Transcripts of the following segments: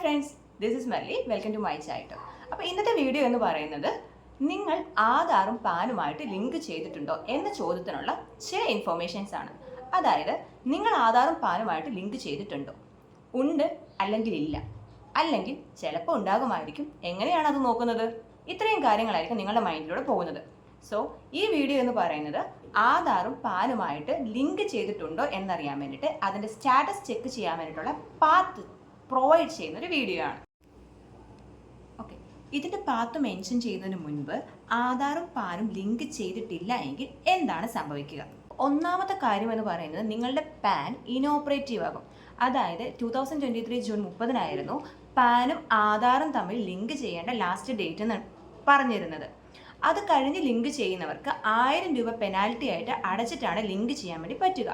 Friends this is Malli welcome to my ചായട്ടോ അപ്പോൾ ഇന്നത്തെ video എന്ന് പറയുന്നത് നിങ്ങൾ ആധാറും പാനുമായിട്ട് ലിങ്ക് ചെയ്തിട്ടുണ്ടോ എന്ന ചോദ്യത്തിനുള്ള ചില ഇൻഫോർമേഷൻസ് ആണ്. അതായത് നിങ്ങൾ ആധാറും പാനുമായിട്ട് ലിങ്ക് ചെയ്തിട്ടുണ്ടോ? ഉണ്ട് അല്ലെങ്കിൽ ഇല്ല. അല്ലെങ്കിൽ ചിലപ്പോൾ ഉണ്ടാകുമായിരിക്കും. എങ്ങനെയാണ് അത് നോക്കുന്നത്? ഇത്രയും കാര്യങ്ങളായിരിക്കും നിങ്ങളുടെ മൈൻഡിലൂടെ പോകുന്നത്. സോ ഈ വീഡിയോ എന്ന് പറയുന്നത് ആധാറും പാനുമായിട്ട് ലിങ്ക് ചെയ്തിട്ടുണ്ടോ എന്നറിയാൻ വേണ്ടിയിട്ട് അതിന്റെ സ്റ്റാറ്റസ് ചെക്ക് ചെയ്യാൻ വേണ്ടിയിട്ടുള്ള പാത്ത് പ്രൊവൈഡ് ചെയ്യുന്ന ഒരു വീഡിയോ ആണ്. ഓക്കെ ഇതിന്റെ പാത്ത് മെൻഷൻ ചെയ്യുന്നതിന് മുൻപ് ആധാറും പാനും ലിങ്ക് ചെയ്തിട്ടില്ല എങ്കിൽ എന്താണ് സംഭവിക്കുക? ഒന്നാമത്തെ കാര്യം എന്ന് പറയുന്നത് നിങ്ങളുടെ പാൻ ഇനോപ്പറേറ്റീവ് ആകും. അതായത് two thousand twenty three June മുപ്പതിനായിരുന്നു പാനും ആധാറും തമ്മിൽ ലിങ്ക് ചെയ്യേണ്ട ലാസ്റ്റ് ഡേറ്റ് എന്ന് പറഞ്ഞിരുന്നത്. അത് കഴിഞ്ഞ് ലിങ്ക് ചെയ്യുന്നവർക്ക് ആയിരം രൂപ പെനാൽറ്റി ആയിട്ട് അടച്ചിട്ടാണ് ലിങ്ക് ചെയ്യാൻ വേണ്ടി പറ്റുക.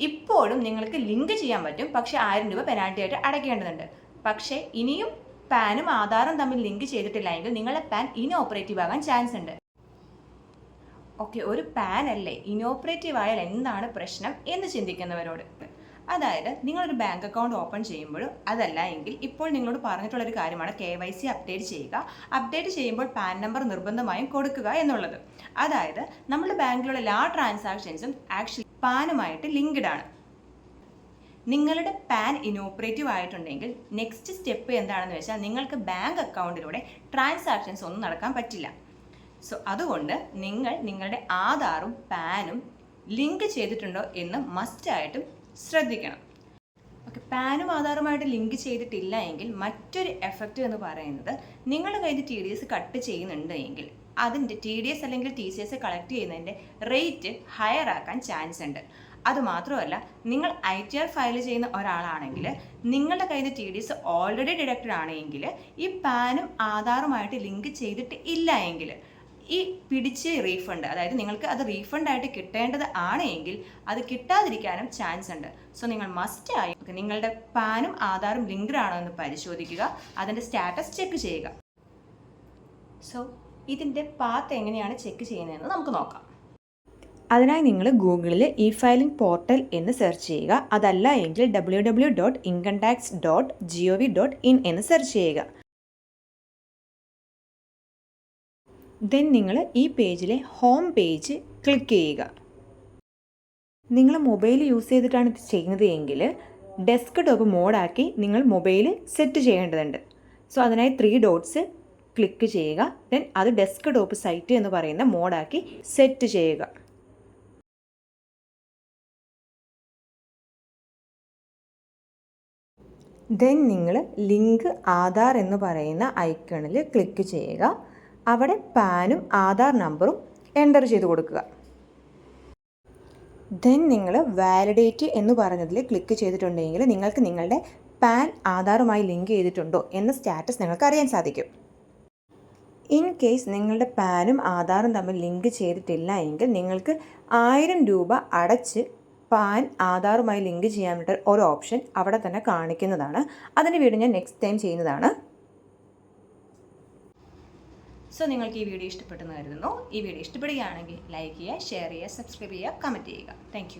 ഇപ്പോഴും നിങ്ങൾക്ക് ലിങ്ക് ചെയ്യാൻ പറ്റും. പക്ഷേ ആയിരം രൂപ പെനാൽറ്റി ആയിട്ട് അടയ്ക്കേണ്ടതുണ്ട്. പക്ഷേ ഇനിയും പാനും ആധാറും തമ്മിൽ ലിങ്ക് ചെയ്തിട്ടില്ല എങ്കിൽ നിങ്ങളുടെ പാൻ ഇനോപ്പറേറ്റീവ് ആകാൻ ചാൻസ് ഉണ്ട്. ഓക്കെ ഒരു പാൻ അല്ലേ? ഇനോപ്പറേറ്റീവ് ആയാൽ എന്താണ് പ്രശ്നം എന്ന് ചിന്തിക്കുന്നവരോട്. അതായത് നിങ്ങളൊരു ബാങ്ക് അക്കൗണ്ട് ഓപ്പൺ ചെയ്യുമ്പോഴും അതല്ല എങ്കിൽ ഇപ്പോൾ നിങ്ങളോട് പറഞ്ഞിട്ടുള്ള ഒരു കാര്യമാണ് കെ വൈ സി അപ്ഡേറ്റ് ചെയ്യുക. അപ്ഡേറ്റ് ചെയ്യുമ്പോൾ പാൻ നമ്പർ നിർബന്ധമായും കൊടുക്കുക എന്നുള്ളത്. അതായത് നമ്മുടെ ബാങ്കിലുള്ള എല്ലാ ട്രാൻസാക്ഷൻസും ആക്ച്വലി പാനുമായിട്ട് ലിങ്ക്ഡ് ആണ്. നിങ്ങളുടെ പാൻ ഇനോപ്പറേറ്റീവ് ആയിട്ടുണ്ടെങ്കിൽ നെക്സ്റ്റ് സ്റ്റെപ്പ് എന്താണെന്ന് വെച്ചാൽ നിങ്ങൾക്ക് ബാങ്ക് അക്കൗണ്ടിലൂടെ ട്രാൻസാക്ഷൻസ് ഒന്നും നടക്കാൻ പറ്റില്ല. സോ അതുകൊണ്ട് നിങ്ങൾ നിങ്ങളുടെ ആധാറും പാനും ലിങ്ക് ചെയ്തിട്ടുണ്ടോ എന്ന് മസ്റ്റായിട്ടും ശ്രദ്ധിക്കണം. ഓക്കെ പാനും ആധാറുമായിട്ട് ലിങ്ക് ചെയ്തിട്ടില്ല എങ്കിൽ മറ്റൊരു എഫക്റ്റ് എന്ന് പറയുന്നത് നിങ്ങളുടെ കയ്യിൽ ടി ഡി എസ് കട്ട് ചെയ്യുന്നുണ്ട് എങ്കിൽ അതിന്റെ ടി ഡി എസ് അല്ലെങ്കിൽ ടി സി എസ് കളക്ട് ചെയ്യുന്നതിന്റെ റേറ്റ് ഹയർ ആക്കാൻ ചാൻസ് ഉണ്ട്. അതുമാത്രമല്ല നിങ്ങൾ ഐ ടി ആർ ഫയൽ ചെയ്യുന്ന ഒരാളാണെങ്കിൽ നിങ്ങളുടെ കയ്യിൽ നിന്ന് T D S already deducted ആണെങ്കിൽ ഈ പാനും ആധാറുമായിട്ട് ലിങ്ക് ചെയ്തിട്ട് ഇല്ല എങ്കിൽ ഈ പിടിച്ച് റീഫണ്ട് അതായത് നിങ്ങൾക്ക് അത് റീഫണ്ട് ആയിട്ട് കിട്ടേണ്ടത് ആണ് എങ്കിൽ അത് കിട്ടാതിരിക്കാനും ചാൻസ് ഉണ്ട്. സോ നിങ്ങൾ മസ്റ്റ് ആയി നിങ്ങളുടെ പാനും ആധാറും ലിങ്ക്ഡ് ആണോ എന്ന് പരിശോധിക്കുക അതിന്റെ സ്റ്റാറ്റസ് ചെക്ക് ചെയ്യുക. സോ ഇതിന്റെ പാത്ത് എങ്ങനെയാണ് ചെക്ക് ചെയ്യുന്നതെന്ന് നമുക്ക് നോക്കാം. അതിനായി നിങ്ങൾ ഗൂഗിളിൽ ഇ ഫയലിംഗ് പോർട്ടൽ എന്ന് സെർച്ച് ചെയ്യുക. അതല്ല എങ്കിൽ W W dot income tax dot G O V dot in എന്ന് സെർച്ച് ചെയ്യുക. ദെൻ നിങ്ങൾ ഈ പേജിലെ ഹോം പേജ് ക്ലിക്ക് ചെയ്യുക. നിങ്ങൾ മൊബൈൽ യൂസ് ചെയ്തിട്ടാണ് ഇത് ചെയ്യുന്നത് എങ്കിൽ ഡെസ്ക് ടോപ്പ് മോഡാക്കി നിങ്ങൾ മൊബൈൽ സെറ്റ് ചെയ്യേണ്ടതുണ്ട്. സോ അതിനായി ത്രീ ഡോട്ട്സ് ക്ലിക്ക് ചെയ്യുക. ദെൻ അത് ഡെസ്ക് ടോപ്പ് സൈറ്റ് എന്ന് പറയുന്ന മോഡാക്കി സെറ്റ് ചെയ്യുക. ദെൻ നിങ്ങൾ ലിങ്ക് ആധാർ എന്ന് പറയുന്ന ഐക്കണിൽ ക്ലിക്ക് ചെയ്യുക. അവിടെ പാനും ആധാർ നമ്പറും എന്റർ ചെയ്ത് കൊടുക്കുക. ദെൻ നിങ്ങൾ വാലിഡേറ്റ് എന്ന് പറഞ്ഞതിൽ ക്ലിക്ക് ചെയ്തിട്ടുണ്ടെങ്കിൽ നിങ്ങൾക്ക് നിങ്ങളുടെ പാൻ ആധാറുമായി ലിങ്ക് ചെയ്തിട്ടുണ്ടോ എന്ന സ്റ്റാറ്റസ് നിങ്ങൾക്ക് അറിയാൻ സാധിക്കും. ഇൻ കേസ് നിങ്ങളുടെ പാനും ആധാറും തമ്മിൽ ലിങ്ക് ചെയ്തിട്ടില്ല എങ്കിൽ നിങ്ങൾക്ക് ആയിരം രൂപ അടച്ച് പാൻ ആധാറുമായി ലിങ്ക് ചെയ്യാൻ വേണ്ടി ഒരു ഓപ്ഷൻ അവിടെ തന്നെ കാണിക്കുന്നതാണ്. അതിന്റെ വീഡിയോ ഞാൻ നെക്സ്റ്റ് ടൈം ചെയ്യുന്നതാണ്. സോ നിങ്ങൾക്ക് ഈ വീഡിയോ ഇഷ്ടപ്പെട്ടെന്ന് കരുതുന്നു. ഈ വീഡിയോ ഇഷ്ടപ്പെടുകയാണെങ്കിൽ ലൈക്ക് ചെയ്യുക ഷെയർ ചെയ്യുക സബ്സ്ക്രൈബ് ചെയ്യുക കമന്റ് ചെയ്യുക. താങ്ക്